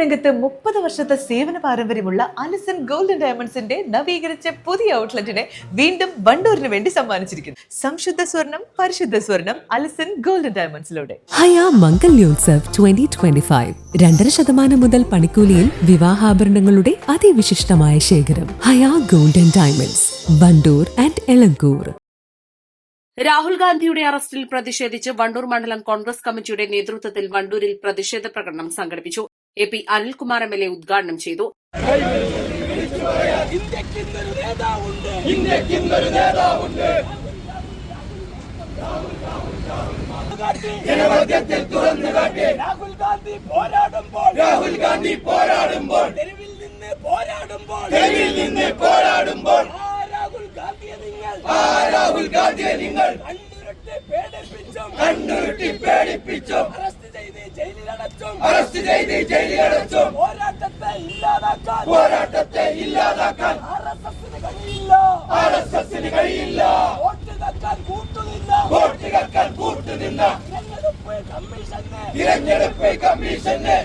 രംഗത്ത് മുപ്പത് വർഷത്തെ സേവന പാരമ്പര്യമുള്ള അലിസൺ ഗോൾഡൻ ഡയമണ്ട്സിന്റെ നവീകരിച്ച പുതിയ ഔട്ട്ലെറ്റിനെ വീണ്ടും വണ്ടൂരിന് വേണ്ടി സമ്മാനിച്ചിരിക്കുന്നു. സംശുദ്ധ സ്വർണം പരിശുദ്ധ സ്വർണം Alison golden ഡയമണ്ട്സിലൂടെ. Haya Mangalyotsav twenty twenty five രണ്ടര ശതമാനം മുതൽ പണിക്കൂലിയിൽ വിവാഹാഭരണങ്ങളുടെ അതിവിശിഷ്ടമായ ശേഖരം. Haya golden diamonds Wandoor and Elankur Rahul ഗാന്ധിയുടെ അറസ്റ്റിൽ പ്രതിഷേധിച്ച് വണ്ടൂർ മണ്ഡലം കോൺഗ്രസ് കമ്മിറ്റിയുടെ നേതൃത്വത്തിൽ വണ്ടൂരിൽ പ്രതിഷേധ പ്രകടനം സംഘടിപ്പിച്ചു. A P Anilkumar M L A ഉദ്ഘാടനം ചെയ്തു. രാഹുൽ ഗാന്ധി പോരാടുമ്പോൾ രാഹുൽ ഗാന്ധി പോരാടുമ്പോൾ നിന്ന് പോരാടുമ്പോൾ നിന്ന് പോരാടുമ്പോൾ രാഹുൽ നിങ്ങൾ രാഹുൽ ഗാന്ധിയെ നിങ്ങൾ കണ്ണുരുട്ടി പേടിപ്പിച്ചും കണ്ണുരുട്ടി പേടിപ്പിച്ചും അറസ്റ്റ് ചെയ്ത് ജയിലിലടച്ചും അറസ്റ്റ് ചെയ്ത് ജയിലിലടച്ചും. പോരാട്ടത്തെ ഇല്ലാതാക്കാൻ. പോരാട്ടത്തെ ഇല്ലാതാക്കാൻ. ആർ എസ് എസിന് കഴിയില്ല. ആർ എസ് എസിന് കഴിയില്ല. വോട്ട് കക്കാൻ കൂട്ടുനിന്ന. വോട്ട് കക്കാൻ കൂട്ടുനിന്ന. തിരഞ്ഞെടുപ്പ് കമ്മീഷന്. തിരഞ്ഞെടുപ്പ് കമ്മീഷന്.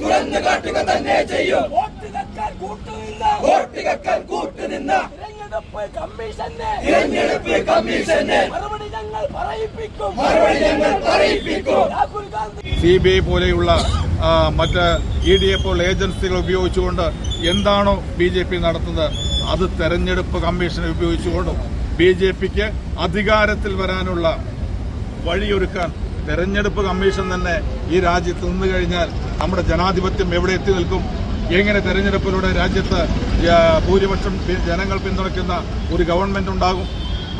തുറന്നു കാട്ടുക തന്നെ ചെയ്യും. വോട്ട് കക്കാൻ കൂട്ടുനിന്ന. വോട്ട് കക്കാൻ കൂട്ടുനിന്ന. തിരഞ്ഞെടുപ്പ് കമ്മീഷന്. തിരഞ്ഞെടുപ്പ് കമ്മീഷന്. സി ബി ഐ പോലെയുള്ള മറ്റ് ഇ ഡി എ പോലുള്ള ഏജൻസികൾ ഉപയോഗിച്ചുകൊണ്ട് എന്താണോ ബി ജെ പി നടത്തുന്നത് അത് തെരഞ്ഞെടുപ്പ് കമ്മീഷനെ ഉപയോഗിച്ചുകൊണ്ടും ബി ജെ പിക്ക് അധികാരത്തിൽ വരാനുള്ള വഴിയൊരുക്കാൻ തെരഞ്ഞെടുപ്പ് കമ്മീഷൻ തന്നെ ഈ രാജ്യത്ത് നിന്ന് കഴിഞ്ഞാൽ നമ്മുടെ ജനാധിപത്യം എവിടെ എത്തി നിൽക്കും? എങ്ങനെ തെരഞ്ഞെടുപ്പിലൂടെ രാജ്യത്ത് ഭൂരിപക്ഷം ജനങ്ങൾ പിന്തുണയ്ക്കുന്ന ഒരു ഗവൺമെന്റ് ഉണ്ടാകും?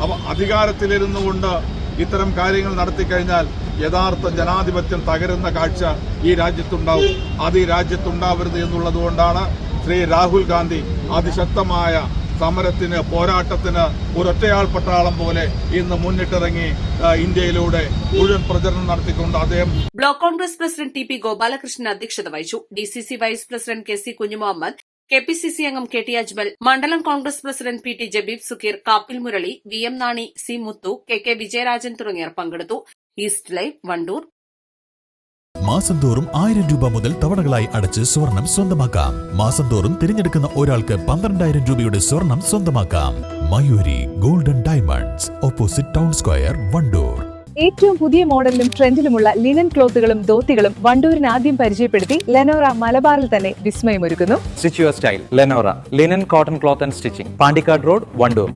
അപ്പൊ അധികാരത്തിലിരുന്നു കൊണ്ട് ഇത്തരം കാര്യങ്ങൾ നടത്തിക്കഴിഞ്ഞാൽ യഥാർത്ഥ ജനാധിപത്യം തകരുന്ന കാഴ്ച ഈ രാജ്യത്തുണ്ടാവും. അത് ഈ രാജ്യത്തുണ്ടാവരുത് എന്നുള്ളതുകൊണ്ടാണ് ശ്രീ രാഹുൽ ഗാന്ധി അതിശക്തമായ സമരത്തിന് പോരാട്ടത്തിന് ഒരൊറ്റയാൾ പട്ടാളം പോലെ ഇന്ന് മുന്നിട്ടിറങ്ങി ഇന്ത്യയിലൂടെ മുഴുവൻ പ്രചരണം നടത്തിക്കൊണ്ട് അദ്ദേഹം block Congress president T P Gopalakrishnan അധ്യക്ഷത വഹിച്ചു. D C C vice president K C Kunjumuhammed K P C C അംഗം കെ ടി അജ്മൽ മണ്ഡലം Congress president P T Jabeeb Sukkeer Kappil Murali V M Nani C Muthu K K Vijayarajan തുടങ്ങിയവർ പങ്കെടുത്തു. East live Wandoor. മാസം തോറും ആയിരം രൂപ മുതൽ തവണകളായി അടച്ച് സ്വർണം സ്വന്തമാക്കാം. മാസം തോറും തിരഞ്ഞെടുക്കുന്ന ഒരാൾക്ക് പന്ത്രണ്ടായിരം രൂപയുടെ സ്വർണം സ്വന്തമാക്കാം. Mayuri golden diamonds opposite town square Wandoor. ഏറ്റവും പുതിയ മോഡലിലും ട്രെൻഡിലുമുള്ള ലിനൻ ക്ലോത്തുകളും ധോത്തികളും വണ്ടൂരിന് ആദ്യം പരിചയപ്പെടുത്തി ലെനോറ മലബാറിൽ തന്നെ വിസ്മയമൊരുക്കുന്നു. Style Lenora linen cotton cloth and Cloth and road Wandoor.